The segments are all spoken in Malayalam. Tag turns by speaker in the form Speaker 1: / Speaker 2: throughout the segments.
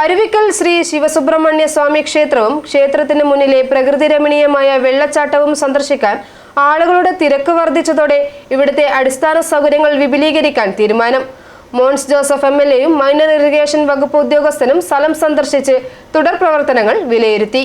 Speaker 1: അരുവിക്കൽ ശ്രീ ശിവസുബ്രഹ്മണ്യ സ്വാമി ക്ഷേത്രവും ക്ഷേത്രത്തിന് മുന്നിലെ പ്രകൃതി രമണീയമായ വെള്ളച്ചാട്ടവും സന്ദർശിക്കാൻ ആളുകളുടെ തിരക്ക് വർദ്ധിച്ചതോടെ ഇവിടുത്തെ അടിസ്ഥാന സൗകര്യങ്ങൾ വിപുലീകരിക്കാൻ തീരുമാനം. മോൺസ് ജോസഫ് എം എൽ എയും മൈനർ ഇറിഗേഷൻ വകുപ്പ് ഉദ്യോഗസ്ഥനും സ്ഥലം സന്ദർശിച്ച് തുടർ പ്രവർത്തനങ്ങൾ വിലയിരുത്തി.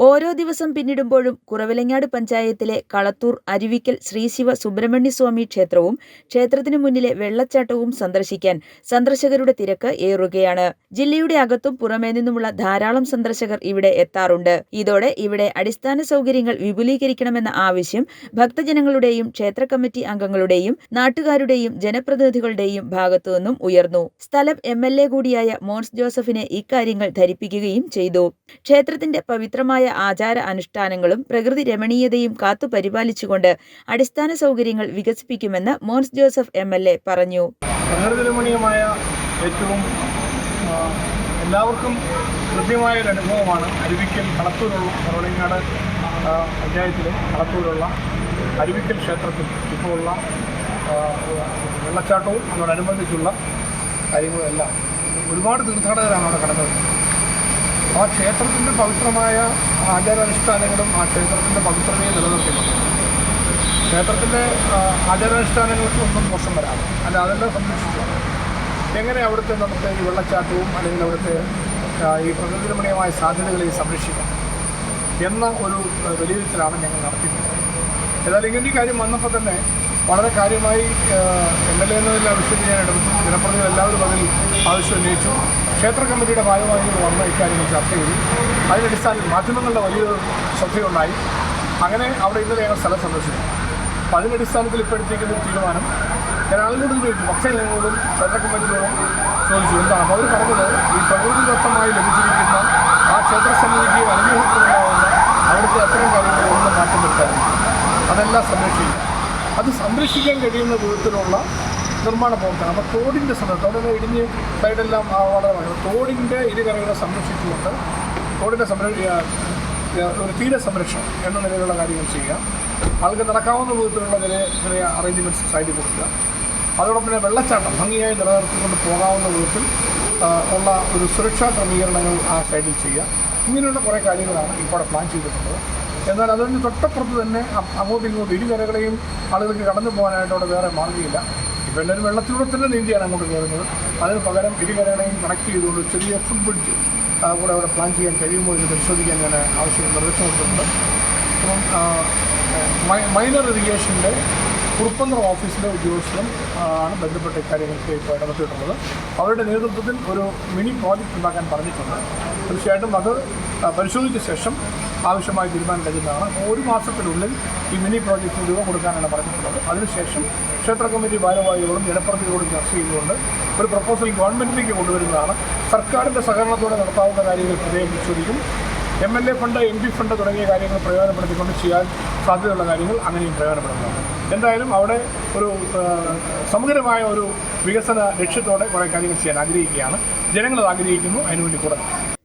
Speaker 2: ഓരോ ദിവസം പിന്നിടുമ്പോഴും കുറവിലങ്ങാട് പഞ്ചായത്തിലെ കളത്തൂർ അരുവിക്കൽ ശ്രീശിവ സുബ്രഹ്മണ്യസ്വാമി ക്ഷേത്രവും ക്ഷേത്രത്തിനു മുന്നിലെ വെള്ളച്ചാട്ടവും സന്ദർശിക്കാൻ സന്ദർശകരുടെ തിരക്ക് ഏറുകയാണ്. ജില്ലയുടെ അകത്തും പുറമേ നിന്നുമുള്ള ധാരാളം സന്ദർശകർ ഇവിടെ എത്താറുണ്ട്. ഇതോടെ ഇവിടെ അടിസ്ഥാന സൗകര്യങ്ങൾ വിപുലീകരിക്കണമെന്ന ആവശ്യം ഭക്തജനങ്ങളുടെയും ക്ഷേത്ര കമ്മിറ്റി അംഗങ്ങളുടെയും നാട്ടുകാരുടെയും ജനപ്രതിനിധികളുടെയും ഭാഗത്തുനിന്നും ഉയർന്നു. സ്ഥലം എം കൂടിയായ മോൻസ് ജോസഫിനെ ഇക്കാര്യങ്ങൾ ധരിപ്പിക്കുകയും ചെയ്തു. ക്ഷേത്രത്തിന്റെ പവിത്രമായ ആചാര അനുഷ്ഠാനങ്ങളും പ്രകൃതി രമണീയതയും കാത്തു പരിപാലിച്ചുകൊണ്ട് അടിസ്ഥാന സൗകര്യങ്ങൾ വികസിപ്പിക്കുമെന്ന് Mons Joseph M L A പറഞ്ഞു.
Speaker 3: പ്രകൃതി രമണീയമായ ഏറ്റവും എല്ലാവർക്കും കൃത്യമായ ഒരു അനുഭവമാണ്. അരുവിക്കൽ കളത്തൂരുള്ള കറവളിങ്ങാട് ആ, പഞ്ചായത്തിലെ കളത്തൂരുള്ള അരുവിക്കൽ ക്ഷേത്രത്തിൽ ഇപ്പോൾ ഉള്ള വെള്ളച്ചാട്ടവും അതിനോടനുബന്ധിച്ചുള്ള കാര്യങ്ങളുമെല്ലാം ഒരുപാട് തീർത്ഥാടകരാണ് അവിടെ കടന്നു വരുന്നത് ആ ക്ഷേത്രത്തിന്റെ പവിത്രമായ ആചാരാനുഷ്ഠാനങ്ങളും ആ ക്ഷേത്രത്തിന്റെ പവിത്രതയെ നിലനിർത്തിയിട്ടുണ്ട്. ക്ഷേത്രത്തിന്റെ ആചാരാനുഷ്ഠാനങ്ങൾക്ക് ഒന്നും മോശം വരാതെ. അല്ല അതെല്ലാം സംരക്ഷിച്ചു എങ്ങനെ അവിടുത്തെ നമുക്ക് ഈ വെള്ളച്ചാട്ടവും അല്ലെങ്കിൽ അവിടുത്തെ ഈ പ്രകൃതിരമണീയമായ സാധ്യതകളെ സംരക്ഷിക്കാം എന്ന ഒരു വിലയിരുത്തലാണ് ഞങ്ങൾ നടത്തിയിട്ടുള്ളത് ഏതായാലും ഇങ്ങനെ കാര്യം വന്നപ്പോൾ തന്നെ വളരെ കാര്യമായി എം എൽ എ എന്നതിൽ ആവശ്യത്തിൽ ഞാൻ എടുത്തു. ജനപ്രതിനിധികൾ എല്ലാവരും അതിൽ ആവശ്യം ഉന്നയിച്ചു. ക്ഷേത്ര കമ്മിറ്റിയുടെ ഭാഗമായി വന്ന ഇക്കാര്യങ്ങൾ ചർച്ച ചെയ്തു. അതിനടിസ്ഥാനത്തിൽ മാധ്യമങ്ങളുടെ വലിയൊരു ശ്രദ്ധയുണ്ടായി. അങ്ങനെ അവിടെ ഇന്നലെ ഞങ്ങൾ സ്ഥലം സന്ദർശിച്ചു. അപ്പം അതിനടിസ്ഥാനത്തിൽ ഇപ്പോൾ ഒരു തീരുമാനം. ഞാൻ ആളുകളോട് ചോദിച്ചു. ഭക്തജനങ്ങളോടും ക്ഷേത്ര കമ്മിറ്റിയോടും ചോദിച്ചു. എന്താണ്? അവർ പറഞ്ഞത് ഈ പ്രകൃതിദത്തമായി ലഭിച്ചിരിക്കുന്ന ആ ക്ഷേത്ര സമിതിക്ക് അനുഗ്രഹത്തിലുണ്ടാകുന്ന അവിടുത്തെ അത്തരം കാര്യങ്ങളൊന്നും മാറ്റം വരുത്താറുണ്ട് അതെല്ലാം സംരക്ഷിക്കും അത് സംരക്ഷിക്കാൻ കഴിയുന്ന വിധത്തിലുള്ള നിർമ്മാണ പ്രവർത്തനം. അപ്പോൾ തോടിന്റെ സമയത്ത് അവിടെ ഇടിഞ്ഞ് സൈഡെല്ലാം വളരെ വളരെ തോടിന്റെ ഇരുകരകളെ സംരക്ഷിച്ചുകൊണ്ട് തോടിന്റെ സംരക്ഷ ഒരു തീര സംരക്ഷണം എന്ന നിലയിലുള്ള കാര്യങ്ങൾ ചെയ്യുക. ആൾക്ക് നടക്കാവുന്ന വിധത്തിലുള്ള ചില ചെറിയ അറേഞ്ച്മെന്റ്സ് സൈഡിൽ കൊടുക്കുക. അതോടൊപ്പം തന്നെ വെള്ളച്ചാട്ടം ഭംഗിയായി നിലനിർത്തിക്കൊണ്ട് പോകാവുന്ന വിധത്തിൽ ഉള്ള ഒരു സുരക്ഷാ ക്രമീകരണങ്ങൾ ആ സൈഡിൽ ചെയ്യുക. ഇങ്ങനെയുള്ള കുറേ കാര്യങ്ങളാണ് ഇപ്പോൾ പ്ലാൻ ചെയ്തിട്ടുള്ളത്. എന്നാൽ അതിന് തൊട്ടപ്പുറത്ത് തന്നെ അങ്ങോട്ടും ഇങ്ങോട്ടും ഇരുകരകളെയും ആളുകൾക്ക് കടന്നു പോകാനായിട്ട് അവിടെ വേറെ മാർഗമില്ല. ഇപ്പോൾ എല്ലാവരും വെള്ളത്തിലൂടെ തന്നെ നീന്തിയാണ് അങ്ങോട്ട് കയറുന്നത്. അതിന് പകരം ഇരുകരകളെയും കണക്ട് ചെയ്തുകൊണ്ട് ചെറിയ ഫുഡ് ബ്രിഡ്ജ് കൂടെ അവിടെ പ്ലാൻ ചെയ്യാൻ കഴിയുമോ എന്ന് പരിശോധിക്കാൻ ഞാൻ ആവശ്യം നിർദ്ദേശം കൊടുത്തിട്ടുണ്ട് അപ്പം മൈനർ ഇറിഗേഷന്റെ കുറുപ്പന്തറ ഓഫീസിലെ ഉദ്യോഗസ്ഥരും ആണ് ബന്ധപ്പെട്ട ഇക്കാര്യങ്ങൾക്ക് ഇപ്പോൾ ഇടപെട്ടിട്ടുള്ളത് അവരുടെ നേതൃത്വത്തിൽ ഒരു മിനി പ്രോജക്റ്റ് ഉണ്ടാക്കാൻ പറഞ്ഞിട്ടുണ്ട്. തീർച്ചയായിട്ടും അത് പരിശോധിച്ച ശേഷം ആവശ്യമായ തീരുമാനം കഴിയുന്നതാണ് ഒരു മാസത്തിനുള്ളിൽ ഈ മിനി പ്രോജക്റ്റിന് രൂപം കൊടുക്കാനാണ് പറഞ്ഞിട്ടുള്ളത്. അതിനുശേഷം ക്ഷേത്ര കമ്മിറ്റി ഭാരവാഹികളോടും ജനപ്രതിനിധികളോടും ചർച്ച ചെയ്തുകൊണ്ട് ഒരു പ്രപ്പോസൽ ഗവൺമെന്റിലേക്ക് കൊണ്ടുവരുന്നതാണ്. സർക്കാരിന്റെ സഹകരണത്തോടെ നടത്താവുന്ന കാര്യങ്ങൾ പ്രത്യേകം പരിശോധിക്കും M L A fund M P fund തുടങ്ങിയ കാര്യങ്ങൾ പ്രയോജനപ്പെടുത്തിക്കൊണ്ട് ചെയ്യാൻ സാധ്യതയുള്ള കാര്യങ്ങൾ അങ്ങനെയും പ്രയോജനപ്പെടുന്നതാണ്. എന്തായാലും അവിടെ ഒരു സമഗ്രമായ ഒരു വികസന ലക്ഷ്യത്തോടെ കുറേ കാര്യങ്ങൾ ചെയ്യാൻ ആഗ്രഹിക്കുകയാണ്. ജനങ്ങൾ ആഗ്രഹിക്കുന്നു. അതിനുവേണ്ടി കൂടെ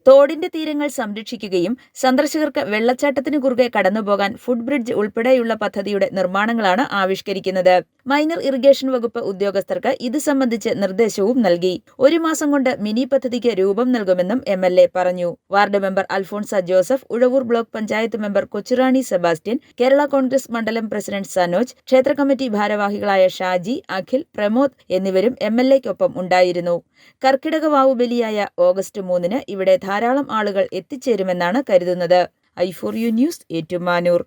Speaker 2: തോടിന്റെ തീരങ്ങൾ സംരക്ഷിക്കുകയും സന്ദർശകർക്ക് വെള്ളച്ചാട്ടത്തിനു കുറുകെ കടന്നുപോകാൻ ഫുഡ് ബ്രിഡ്ജ് ഉൾപ്പെടെയുള്ള പദ്ധതിയുടെ നിർമ്മാണങ്ങളാണ് ആവിഷ്കരിക്കുന്നത്. മൈനർ ഇറിഗേഷൻ വകുപ്പ് ഉദ്യോഗസ്ഥർക്ക് ഇത് സംബന്ധിച്ച് നിർദ്ദേശവും നൽകി. ഒരു മാസം കൊണ്ട് മിനി പദ്ധതിക്ക് രൂപം നൽകുമെന്നും എം എൽ എ പറഞ്ഞു. Ward member Alphonsa Joseph Uzhavoor block panchayat member Kochurani Sebastian Kerala Congress മണ്ഡലം പ്രസിഡന്റ് സനോജ് ക്ഷേത്ര കമ്മിറ്റി ഭാരവാഹികളായ ഷാജി അഖിൽ പ്രമോദ് എന്നിവരും എം എൽ എക്കൊപ്പം ഉണ്ടായിരുന്നു. കർക്കിടക വാവുബലിയായ ഓഗസ്റ്റ് മൂന്നിന് ഇവിടെ ധാരാളം ആളുകൾ എത്തിച്ചേരുമെന്നാണ് കരുതുന്നത്. I four U news Ettumanoor.